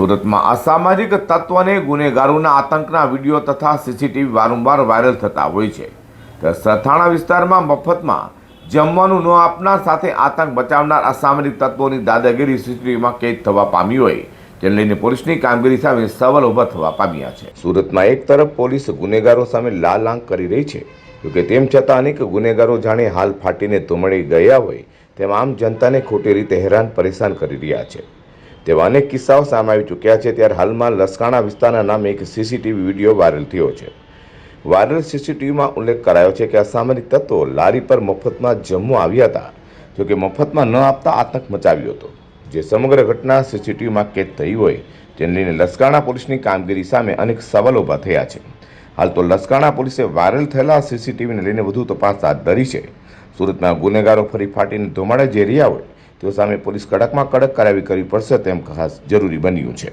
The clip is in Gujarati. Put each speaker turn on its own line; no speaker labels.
સુરતમાં અસામાજિક તત્વને ગુનેગારોના આતંકના વીડિયો તથા સીસીટીવી વારંવાર વાયરલ થતા હોય છે. સરથાણા વિસ્તારમાં મફતમાં જમવાનું ન આપનાર સાથે આતંક બચાવનાર અસામરિક તત્વોની દાદાગીરી સીસીટીવીમાં કેદ થવા પામી હોય, જેને લઈને પોલીસની કામગીરી સામે સવાલ ઊભા થવા પામ્યા છે. સુરતમાં એક તરફ પોલીસ ગુનેગારો સામે લાલ આંક કરી રહી છે જોકે તેમ છતાં અનેક ગુનેગારો જાણે હાલ ફાટીને ધુમડી ગયા હોય, તેમ આમ જનતાને ખોટી રીતે હેરાન પરેશાન કરી રહ્યા છે. તેવા અનેક કિસ્સાઓ સામે આવી ચૂક્યા છે. ત્યારે હાલમાં લસકાણા વિસ્તારના નામે એક સીસીટીવી વીડિયો વાયરલ થયો છે. વાયરલ સીસીટીવીમાં ઉલ્લેખ કરાયો છે કે અસામરિક તત્વો લારી પર મફતમાં જમવા આવ્યા હતા. જોકે મફતમાં ન આપતા આતંક મચાવ્યો હતો. જે સમગ્ર ઘટના સીસીટીવીમાં કેદ થઈ હોય તેને લઈને લસકાણા પોલીસની કામગીરી સામે અનેક સવાલો ઊભા થયા છે. હાલ તો લસકાણા પોલીસે વાયરલ થયેલા સીસીટીવીને લઈને વધુ તપાસ હાથ ધરી છે. સુરતના ગુનેગારો ફરી ફાટીને ધુમાડે જઈ રહ્યા હોય તેઓ સામે પોલીસ કડકમાં કડક કાર્યવાહી કરવી પડશે તેમ ખાસ જરૂરી બન્યું છે.